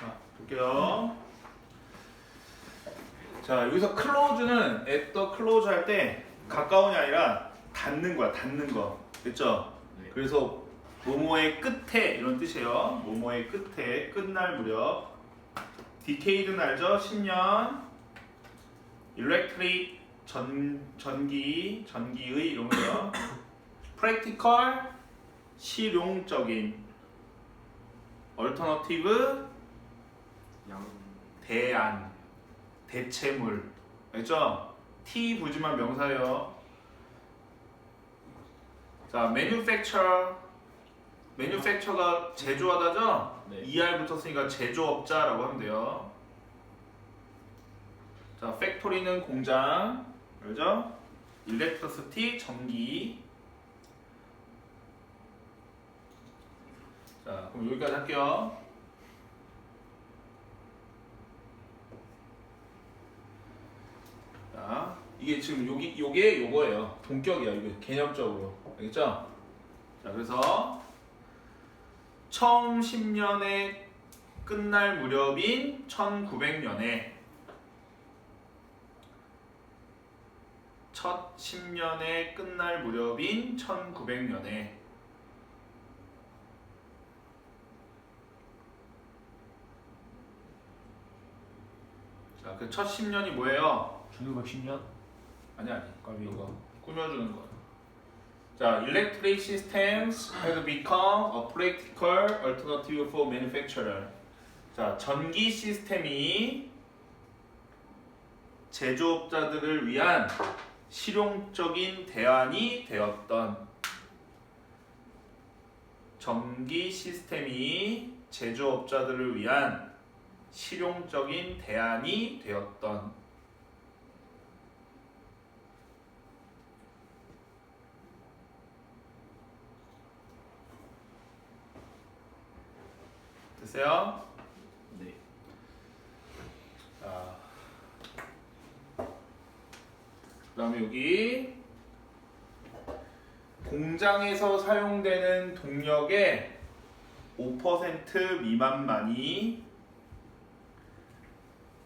자, 볼게요. 자, 여기서 클로즈는 at the close 할 때 가까운이 아니라 닿는 거야, 닿는 거. 됐죠? 네. 그래서 모모의 끝에 이런 뜻이에요. 모모의 끝에 끝날 무렵. 디케이드는 알죠? 10년. 일렉트릭 전 전기 전기의 이런 거요. 프랙티컬 실용적인. 얼터너티브 양 대안 대체물 알죠? T 부지만 명사예요. 자, manufacture manufacture가 제조하다죠? 네. ER 붙었으니까 제조업자라고 하면 돼요. 자, factory는 공장, 알죠? electricity 전기. 자, 그럼 여기까지 할게요. 자, 이게 지금 여기 요게 요거예요. 동격이야. 이거 개념적으로. 알겠죠? 자, 그래서 처음 10년에 끝날 무렵인 1900년에 첫 10년에 끝날 무렵인 1900년에 자, 그 첫 10년이 뭐예요? 1910년? 아니 아니 까비. 이거 꾸며주는 거. 자, electric systems have become a practical alternative for manufacturer. 자, 전기 시스템이 제조업자들을 위한 실용적인 대안이 되었던 전기 시스템이 제조업자들을 위한 실용적인 대안이 되었던 됐어요? 네. 자, 그다음에 여기 공장에서 사용되는 동력의 5% 미만만이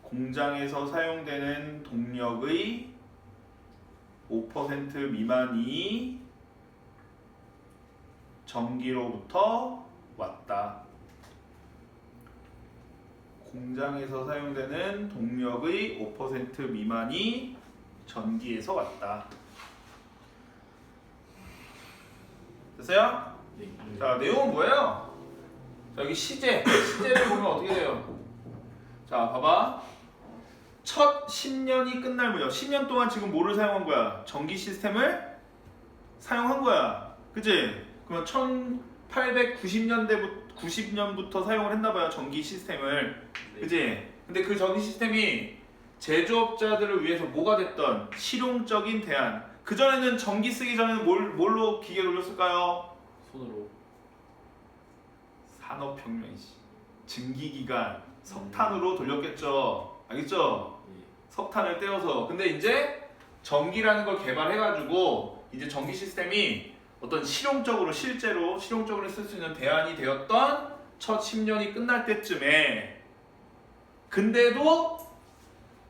공장에서 사용되는 동력의 5% 미만이 전기로부터 왔다. 공장에서 사용되는 동력의 5% 미만이 전기에서 왔다. 됐어요? 네. 자, 내용은 뭐예요? 자, 여기 시제. 시제를 보면 어떻게 돼요? 자, 봐봐. 첫 10년이 끝날 무렵. 10년 동안 지금 뭐를 사용한 거야? 전기 시스템을 사용한 거야. 그치? 그러면 1890년대부터 90년부터 사용을 했나 봐요. 전기 시스템을. 네. 그지? 근데 그 전기 시스템이 제조업자들을 위해서 뭐가 됐던 실용적인 대안. 그 전에는 전기 쓰기 전에는 뭘, 뭘로 기계 돌렸을까요? 손으로 산업혁명 씨. 증기기관 석탄으로 돌렸겠죠. 알겠죠? 예. 석탄을 떼어서. 근데 이제 전기라는 걸 개발해가지고 이제 전기 시스템이 어떤 실용적으로 실제로 실용적으로 쓸 수 있는 대안이 되었던 첫 10년이 끝날 때쯤에 근데도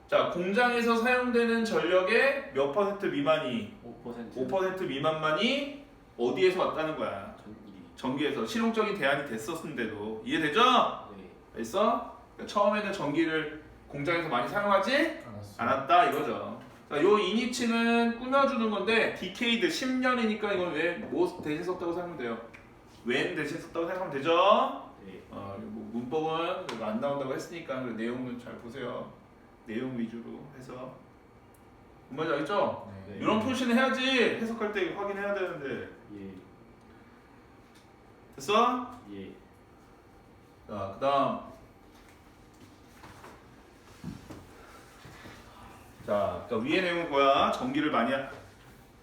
자 공장에서 사용되는 전력의 몇 퍼센트 미만이 5% 5% 미만만이 어디에서 왔다는 거야 전기. 전기에서 실용적인 대안이 됐었는데도 이해되죠? 네. 됐어? 그러니까 처음에는 전기를 공장에서 많이 사용하지 알았어. 않았다 이거죠. 자, 요 이니치는 꾸며주는 건데 디케이드 10년이니까 이건 왜뭐 대신 썼다고 생각하면 돼요. when 대신 썼다고 생각하면 되죠. 네. 어, 뭐 문법은 안 나온다고 했으니까 그 내용은 잘 보세요. 내용 위주로 해서 뭔 말인지 알겠죠? 네. 이런 표시는 해야지 해석할 때 확인해야 되는데 예. 됐어? 예. 자, 그다음 자, 그러니까 위의 내용은 뭐야? 전기를 많이 하-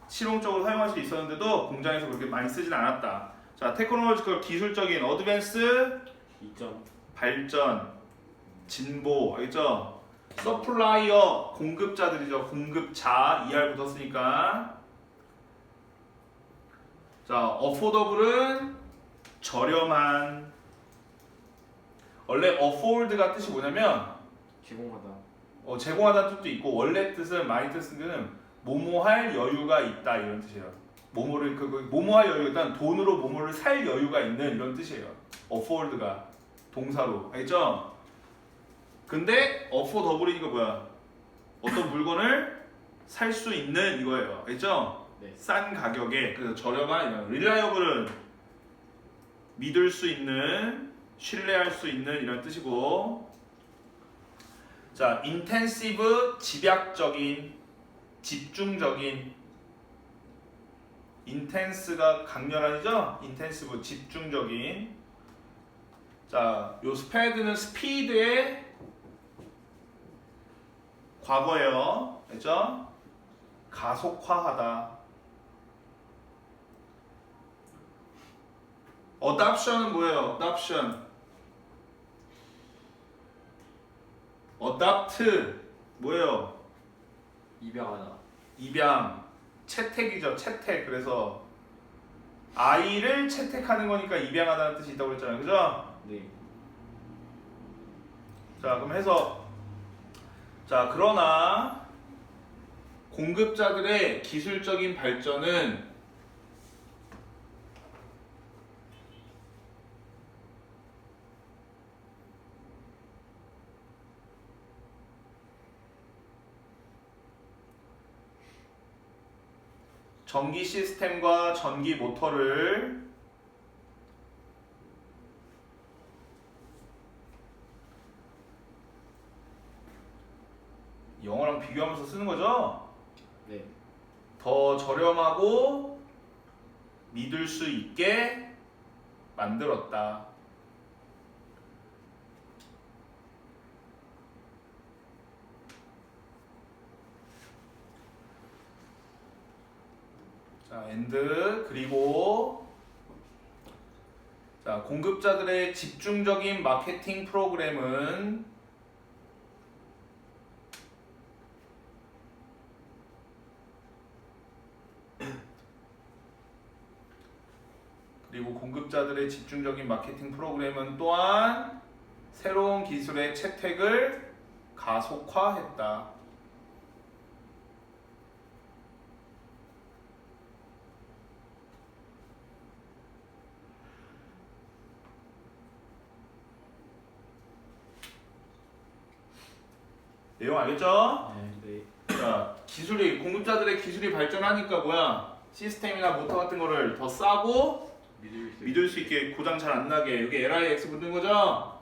실용적으로 사용할 수 있었는데도 공장에서 그렇게 많이 쓰진 않았다. 자, 테크놀로지컬 기술적인 어드밴스 2점. 발전 진보 알겠죠? 서플라이어 공급자들이죠. 공급자 ER 붙었으니까. 자, 어포더블은 저렴한 원래 afford가 뜻이 뭐냐면 제공하다. 어, 제공하다는 뜻도 있고 원래 뜻은 많이 뜻은 뭐뭐 할 여유가 있다 이런 뜻이에요. 뭐뭐를 그, 그 뭐뭐할 여유 일단 돈으로 뭐뭐를 살 여유가 있는 이런 뜻이에요. afford가 동사로 알겠죠? 근데 afford 더블이니까 뭐야? 어떤 물건을 살 수 있는 이거예요. 알겠죠? 네. 싼 가격에 그래서 저렴한 이런 reliable은 믿을 수 있는 신뢰할 수 있는 이런 뜻이고 자 intensive 집약적인 집중적인 intense가 강렬한이죠? intensive 집중적인. 자 요 스페드는 스피드의 과거예요. 알죠? 가속화하다. adoption은 뭐예요? adoption. adopt 뭐예요? 입양하다. 입양 채택이죠 채택 그래서 아이를 채택하는 거니까 입양하다는 뜻이 있다고 그랬잖아요 그죠? 네. 자 그럼 해서 자 그러나 공급자들의 기술적인 발전은 전기 시스템과 전기 모터를 영어랑 비교하면서 쓰는 거죠? 네. 더 저렴하고 믿을 수 있게 만들었다. 자, 엔드 그리고 자, 공급자들의 집중적인 마케팅 프로그램은 그리고 공급자들의 집중적인 마케팅 프로그램은 또한 새로운 기술의 채택을 가속화했다. 내용 알겠죠? 네. 자, 기술이 공급자들의 기술이 발전하니까 뭐야? 시스템이나 모터 같은 거를 더 싸고 믿을 수. 믿을 수 있게 고장 잘 안 나게 여기 LIX 붙는 거죠?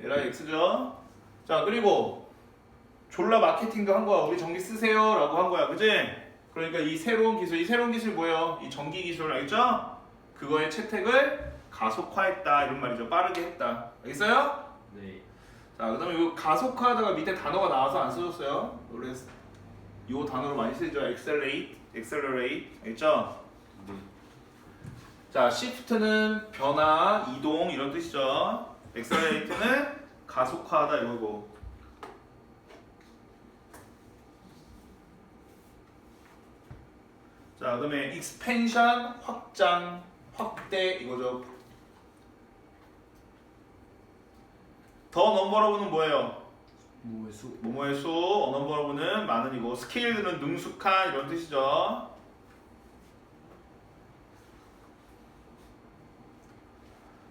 LIX죠? 자 그리고 졸라 마케팅도 한 거야 우리 전기 쓰세요라고 한 거야 그지? 그러니까 이 새로운 기술 이 새로운 기술 뭐예요? 이 전기 기술 알겠죠? 그거의 채택을 가속화했다 이런 말이죠 빠르게 했다 알겠어요? 네. 자 그 다음에 이 가속화하다가 밑에 단어가 나와서 안 써줬어요 원래 이 단어로 많이 쓰죠 accelerate, accelerate 알겠죠? 네. 자, shift는 변화, 이동 이런 뜻이죠. accelerate는 가속화하다 이거고. 자, 그다음에 expansion 확장, 확대 이거죠. 더 넘버러브는 뭐예요? 뭐의 수. 뭐뭐의 수, 어 넘버러브는 많은 이고, 스케일드는 능숙한 이런 뜻이죠.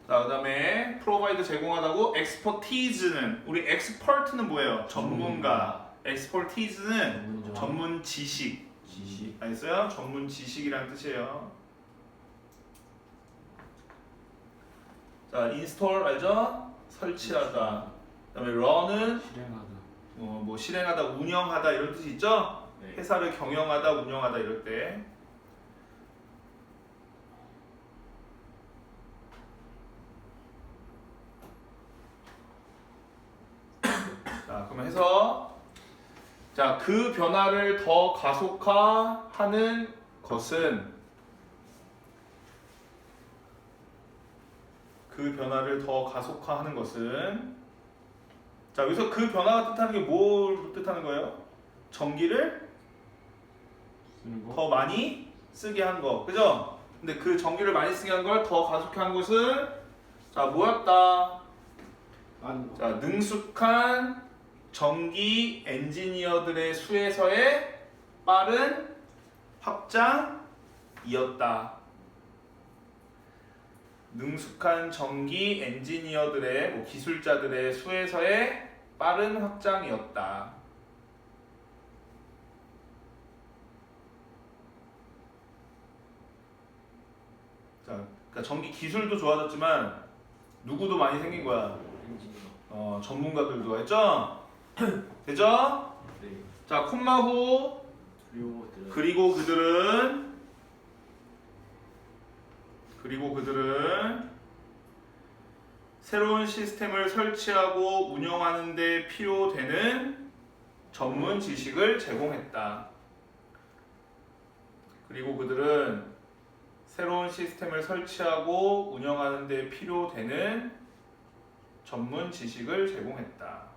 자, 그 다음에 provide 제공하다고 expertise는 우리 expert는 뭐예요? 전문가. expertise는 전문적. 전문 지식. 지식. 알겠어요? 전문 지식이라는 뜻이에요. 자, install 알죠? 설치하다. 그다음에 run은 실행하다. 어, 뭐 실행하다, 운영하다 이런 뜻이 있죠? 네. 회사를 경영하다, 운영하다 이럴 때. 자, 그럼 해서 자, 그 변화를 더 가속화하는 것은 그 변화를 더 가속화하는 것은 자, 여기서 그 변화가 뜻하는 게 뭘 뜻하는 거예요? 전기를. 더 많이 쓰게 한 거. 그죠? 근데 그 전기를 많이 쓰게 한 걸 더 가속해 한 것은 자, 뭐였다? 안. 자, 능숙한 전기 엔지니어들의 수에서의 빠른 확장이었다. 능숙한 전기 엔지니어들의 뭐 기술자들의 수에서의 빠른 확장이었다. 자, 그러니까 전기 기술도 좋아졌지만 누구도 많이 생긴 거야. 어, 전문가들도 했죠? 되죠? 네. 자, 콤마 후 그리고 들. 그리고 그들은 그리고 그들은 새로운 시스템을 설치하고 운영하는 데 필요되는 전문 지식을 제공했다. 그리고 그들은 새로운 시스템을 설치하고 운영하는 데 필요되는 전문 지식을 제공했다.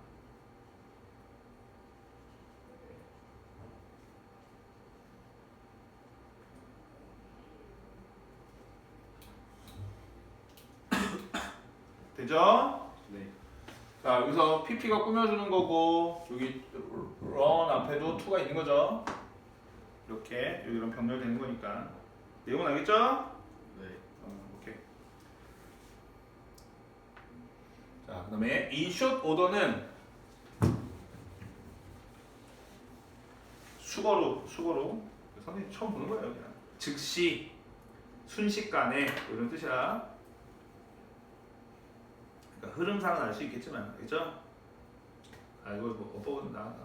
되죠? 네. 자 여기서 PP가 꾸며주는 거고 여기 run 앞에도 2가 있는 거죠 이렇게 여기 이런 병렬되는 거니까 내용은 알겠죠? 네. 어, 오케이 자 그다음에 short order는 수거로 수거로 선생님 처음 보는 거예요 그냥 즉시 순식간에 뭐 이런 뜻이야 그러니까 흐름상은 알 수 있겠지만 알겠죠? 아 이거 뭐 어법은 나안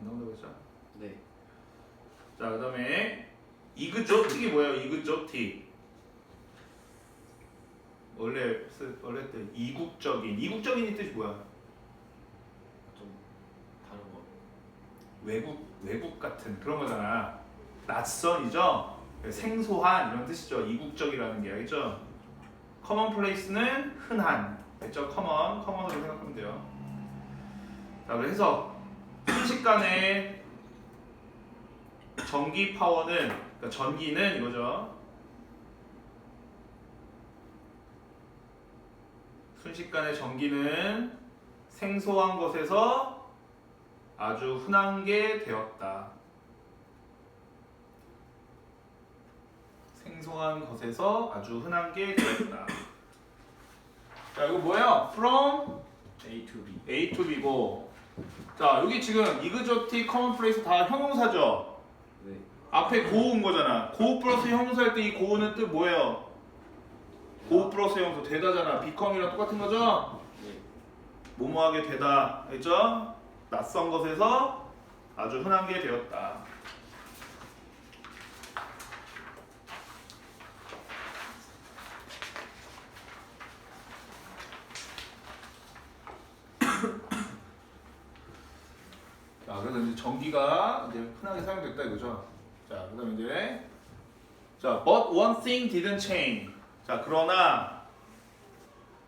나온다고 했죠? 네. 자 그다음에 이그조틱이 뭐예요? 이그조틱 원래 쓰- 원래 때 이국적인 이국적인 이 뜻이 뭐야? 좀 다른 거. 외국 외국 같은 그런 거잖아. 낯선이죠. 생소한 이런 뜻이죠. 이국적이라는 게 알겠죠? 커먼 플레이스는 흔한. 알죠? 커먼 커먼으로 생각하면 돼요. 자 그래서 순식간에 전기 파워는 그러니까 전기는 이거죠. 순식간에 전기는 생소한 것에서 아주 흔한 게 되었다. 생소한 것에서 아주 흔한 게 되었다. 자, 이거 뭐예요? From A to B. A to B고. 자, 여기 지금 exotic, commonplace 다 형용사죠? 네. 앞에 고운 거잖아. 고 플러스 형용사일 때 이 고는 뜻 뭐예요? 고 플러스 형용사 되다잖아. become이랑 똑같은 거죠? 네. 뭐뭐하게 되다. 알죠? 낯선 것에서 아주 흔한 게 되었다. 자, 그래서 이제 전기가 이제 흔하게 사용됐다 이거죠. 자, 그다음에 이제 자, but one thing didn't change. 자, 그러나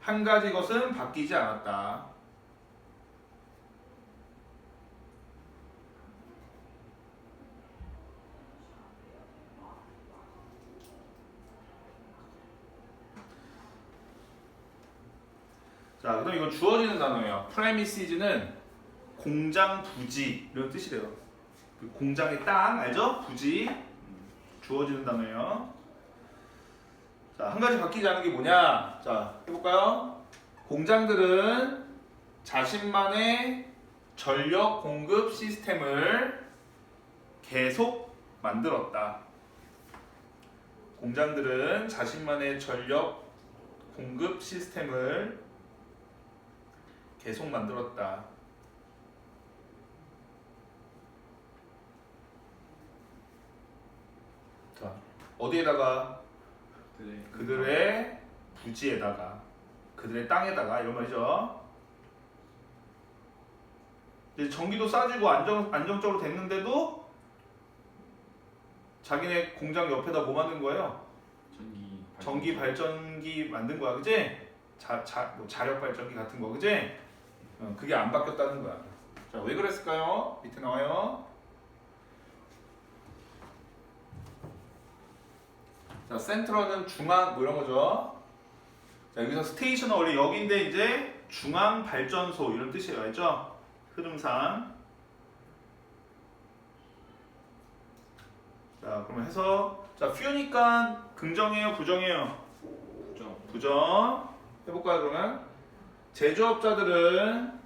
한 가지 것은 바뀌지 않았다. 자, 그다음 이건 주어지는 단어예요. premises는 공장 부지 이런 뜻이래요. 그 공장의 땅 알죠? 부지 주어지는 단어예요. 자, 한 가지 바뀌지 않은 게 뭐냐? 자, 해볼까요? 공장들은 자신만의 전력 공급 시스템을 계속 만들었다. 공장들은 자신만의 전력 공급 시스템을 계속 만들었다. 자, 어디에다가 그래. 그들의 부지에다가 그들의 땅에다가 이런 말이죠. 이제 전기도 싸지고 안정 안정적으로 됐는데도 자기네 공장 옆에다 뭐 만든 거예요? 전기. 전기 발전기 만든 거야, 그지? 자, 자, 뭐 자력 발전기 같은 거, 그지? 어, 그게 안 바뀌었다는 거야. 자, 왜 그랬을까요? 밑에 나와요. 자, 센트럴은 중앙 뭐 이런 거죠. 자 여기서 스테이션은 원래 여기인데 이제 중앙 발전소 이런 뜻이에요, 알죠? 흐름상. 자 그러면 해서 자 퓨니까 긍정이에요, 부정이에요? 부정. 부정 해 볼까요 그러면 제조업자들은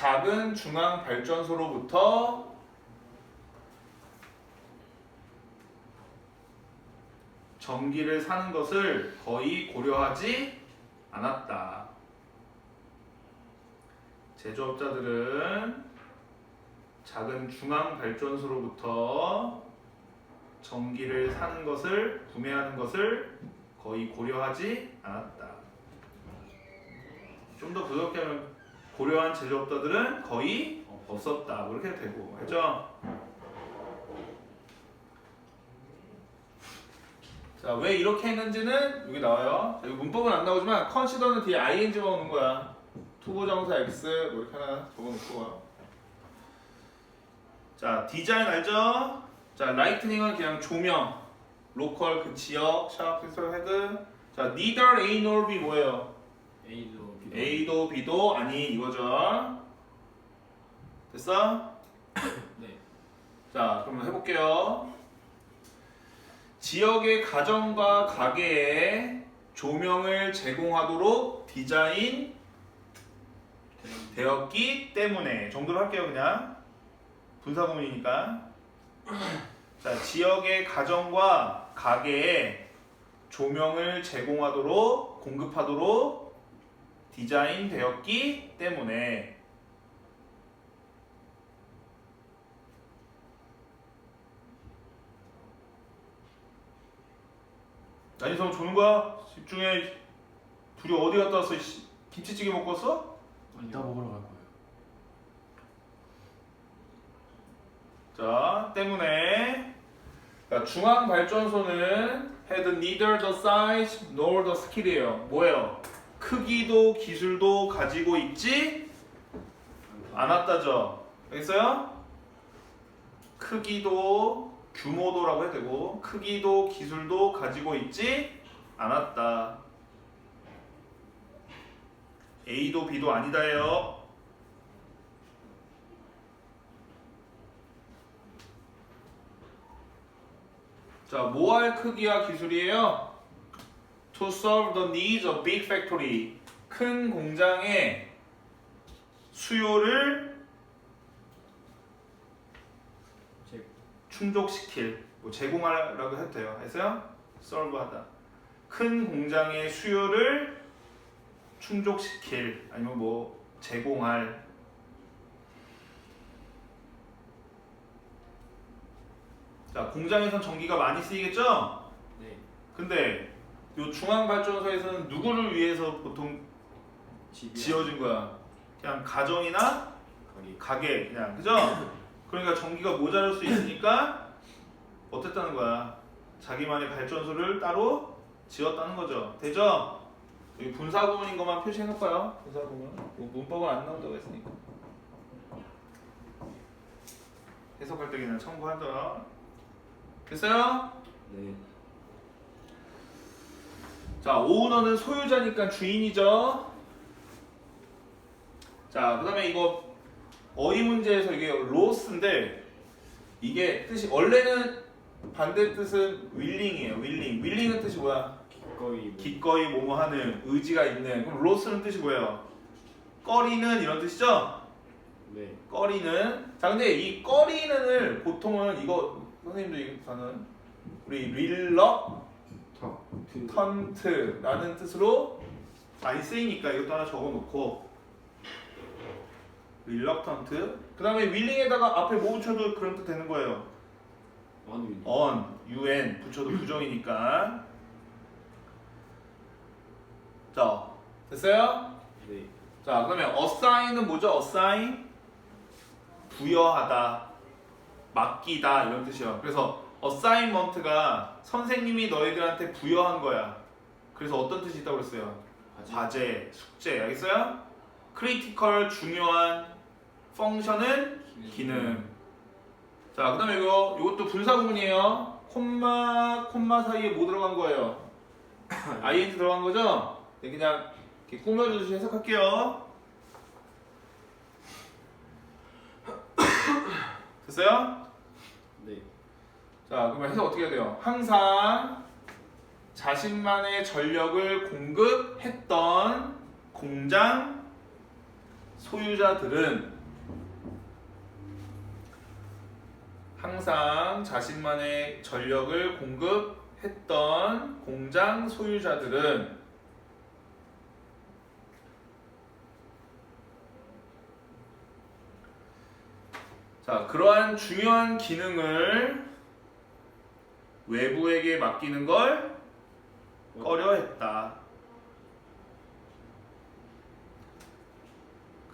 작은 중앙 발전소로부터 전기를 사는 것을 거의 고려하지 않았다. 제조업자들은 작은 중앙 발전소로부터 전기를 사는 것을 구매하는 것을 거의 고려하지 않았다. 좀 더 부드럽게 하면 고려한 제조업자들은 거의 없었다. 뭐 이렇게 되고 알죠? 자, 왜 이렇게 했는지는 여기 나와요. 자, 여기 문법은 안 나오지만 consider는 뒤에 ing가 오는 거야. 투부정사 x 뭐 이렇게 하나 적어놓고 와. 자, 디자인 알죠? 자, 라이트닝은 그냥 조명, 로컬 그 지역, 샵, 피스톨 헤드. 자, neither A nor B 뭐예요? B도. A도 B도 아니 이거죠. 됐어? 네. 자, 그럼 해볼게요. 지역의 가정과 가게에 조명을 제공하도록 디자인 되었기 때문에 정도로 할게요 그냥 분사구문이니까 자 지역의 가정과 가게에 조명을 제공하도록 공급하도록 디자인 되었기 때문에 아니서 조는 거야? 집중해 둘이 어디 갔다 왔어? 씨? 김치찌개 먹고 왔어? 이따 먹으러 갈 거예요. 자, 때문에 자, 중앙 발전소는 had neither the size nor the skill이에요. 뭐예요? 크기도 기술도 가지고 있지 않았다죠. 알겠어요? 크기도 규모도라고 해야 되고 크기도 기술도 가지고 있지 않았다. A도 B도 아니다예요. 자, 모알 크기와 기술이에요. To serve the needs of big factory. 큰 공장의 수요를 제 충족시킬, 뭐 제공하라고 해도 돼요. 했어요? serve하다. 큰 공장의 수요를 충족시킬, 아니면 뭐 제공할. 자, 공장에선 전기가 많이 쓰이겠죠? 네. 근데 요 중앙 발전소에서는 누구를 위해서 보통 지어진 거야? 그냥 가정이나 가게 그냥 그죠? 그러니까 전기가 모자랄 수 있으니까 어땠다는 거야? 자기만의 발전소를 따로 지었다는 거죠. 되죠? 여기 분사구문인 것만 표시해놓을까요? 분사구문. 뭐 문법은 안 나온다고 했으니까. 해석할 때 그냥 참고하자. 됐어요? 네. 자, 오너는 소유자니까 주인이죠. 자, 그 다음에 이거 어휘 문제에서 이게 로스인데 이게 뜻이 원래는 반대 뜻은 윌링이에요. 윌링. 윌링은 뜻이 뭐야? 기꺼이 뭐 기꺼이 뭐뭐 하는 의지가 있는. 그럼 로스는 뜻이 뭐예요? 꺼리는 이런 뜻이죠? 네. 꺼리는. 자, 근데 이 꺼리는을 보통은 이거 선생님도 이거 저는 우리 릴럭 그 턴트라는 뜻으로 많이 쓰이니까 이것도 하나 적어놓고 reluctant 그 다음에 willing에다가 앞에 뭐 붙여도 그런 뜻 되는 거예요 원위 on, un 붙여도 부정이니까 자 됐어요? 네. 자 그러면 assign은 뭐죠? assign 부여하다 맡기다 이런 뜻이에요 그래서 assignment가 선생님이 너희들한테 부여한 거야 그래서 어떤 뜻이 있다고 그랬어요? 과제 과제, 숙제 알겠어요? 크리티컬 중요한 펑션은 기능. 자, 그다음에 이거 이것도 분사 구문이에요. 콤마 콤마 사이에 뭐 들어간 거예요? ing 들어간 거죠? 네, 그냥 이렇게 꾸며주듯이 해석할게요. 됐어요? 네. 자, 그러면 해석 어떻게 해야 돼요? 항상 자신만의 전력을 공급했던 공장 소유자들은 항상 자신만의 전력을 공급했던 공장 소유자들은 자, 그러한 중요한 기능을 외부에게 맡기는 걸 꺼려했다.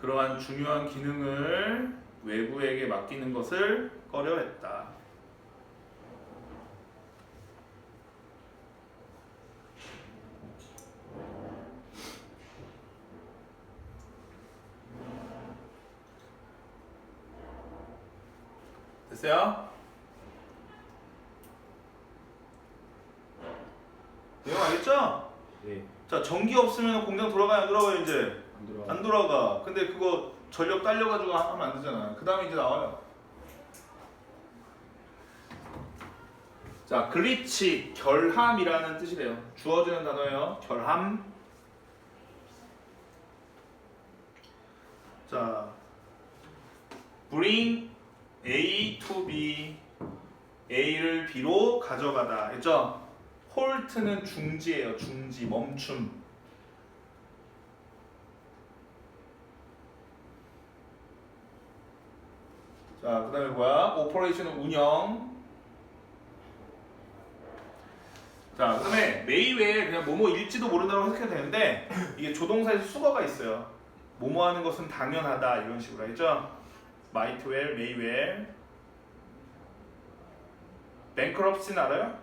그러한 중요한 기능을 외부에게 맡기는 것을 꺼려했다. 됐어요? 내용 알겠죠? 네. 자 전기 없으면 공장 돌아가요 안 돌아가요 이제. 안 들어가. 안 돌아가. 근데 그거 전력 딸려가지고 하면 안 되잖아. 그 다음에 이제 나와요. 자 글리치 결함이라는 뜻이래요. 주어지는 단어예요. 결함. 자 bring A to B. A를 B로 가져가다. 했죠? 홀트는 중지예요. 중지 멈춤 자, 그 다음에 뭐야? 오퍼레이션은 운영. 자, 그 다음에 메이웨 그냥 뭐뭐 일지도 모른다고 해석해도 되는데 이게 조동사에서 수거가 있어요. 뭐뭐 하는 것은 당연하다 이런 식으로 알죠? might well, may well. bankruptcy는 알아요?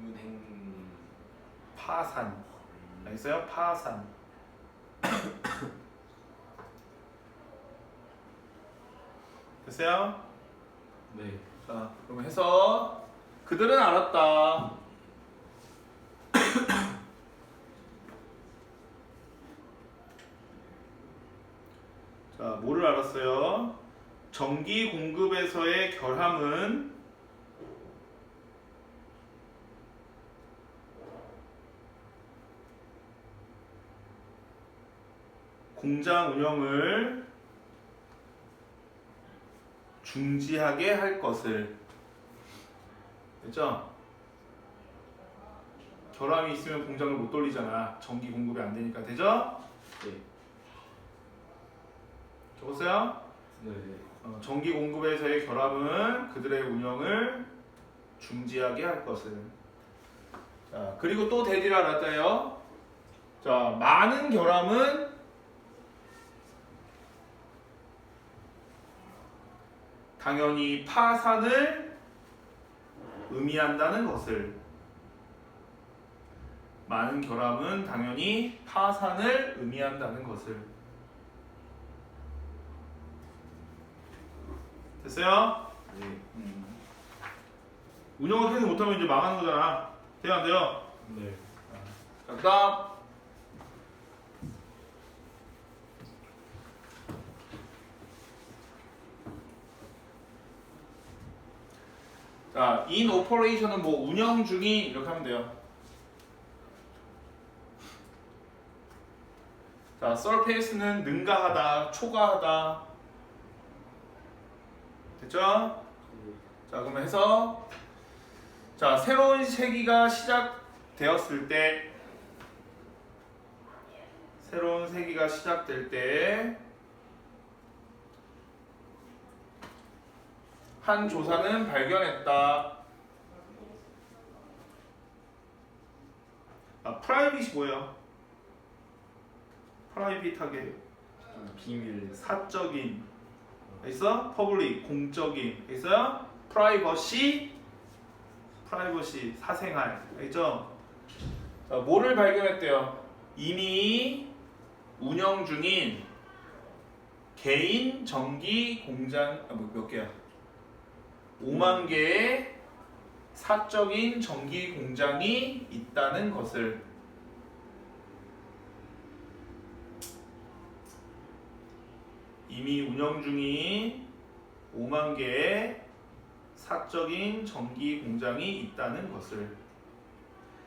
은행. 파산. 알겠어요? 파산. 됐어요? 네. 자, 그럼 해서 그들은 알았다. 자, 뭐를 알았어요? 전기 공급에서의 결함은 공장 운영을 중지하게 할 것을 됐죠? 결함이 있으면 공장을 못 돌리잖아. 전기 공급이 안 되니까 되죠? 네. 적었어요? 네. 네. 어, 전기 공급에서의 결함은 그들의 운영을 중지하게 할 것을. 자, 그리고 또 대디를 알았다요. 자, 많은 결함은 당연히 파산을 의미한다는 것을. 많은 결함은 당연히 파산을 의미한다는 것을. 됐어요? 네. 음. 운영을 계속 못하면 이제 망하는 거잖아. 돼요, 안 돼요? 네. 자, 그 다음. 자, in operation은 뭐 운영 중이 이렇게 하면 돼요. 자, surface는 능가하다, 초과하다. 됐죠? 자, 그러면 해서 자, 새로운 세기가 시작되었을 때 새로운 세기가 시작될 때 한 조사는 발견했다. 아, 프라이빗이 뭐예요? 프라이빗하게 좀 비밀. 사적인 있어? 퍼블릭 공적인 있어요? 프라이버시 프라이버시 사생활 알겠죠? 자, 뭐를 발견했대요? 이미 운영 중인 개인 전기 공장 아, 뭐, 몇 개야? 5만 개의 사적인 전기 공장이 있다는 것을 이미 운영 중인 5만 개의 사적인 전기 공장이 있다는 것을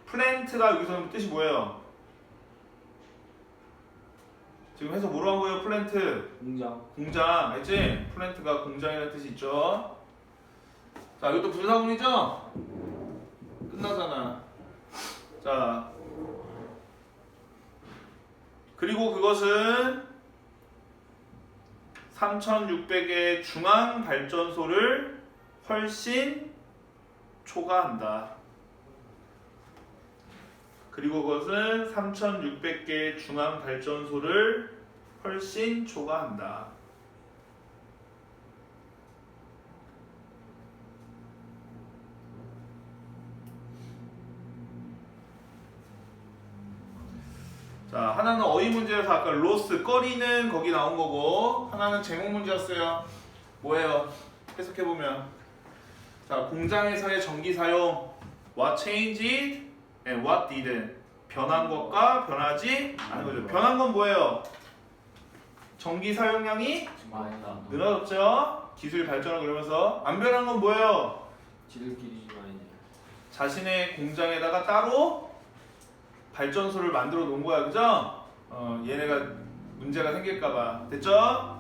플랜트가 여기서는 뜻이 뭐예요? 지금 해서 뭐로 한 거예요? 플랜트 공장. 공장 알지? 플랜트가 공장이라는 뜻이 있죠. 자 이것도 부사문이죠? 끝나잖아. 자 그리고 그것은 3,600의 중앙 발전소를 훨씬 초과한다. 그리고 그것은 3,600개의 중앙 발전소를 훨씬 초과한다. 자, 하나는 어휘 문제여서 아까 로스, 꺼리는 거기 나온 거고, 하나는 제목 문제였어요. 뭐예요? 해석해보면. 자, 공장에서의 전기 사용, what changed and what didn't. 변한 것과 변하지 않은 거죠. 변한 건 뭐예요? 전기 사용량이 많다. 늘어졌죠? 기술이 발전하고 그러면서 안 변한 건 뭐예요? 지들끼리. 자신의 공장에다가 따로 발전소를 만들어 놓은 거야, 그죠? 어, 얘네가 문제가 생길까봐 됐죠?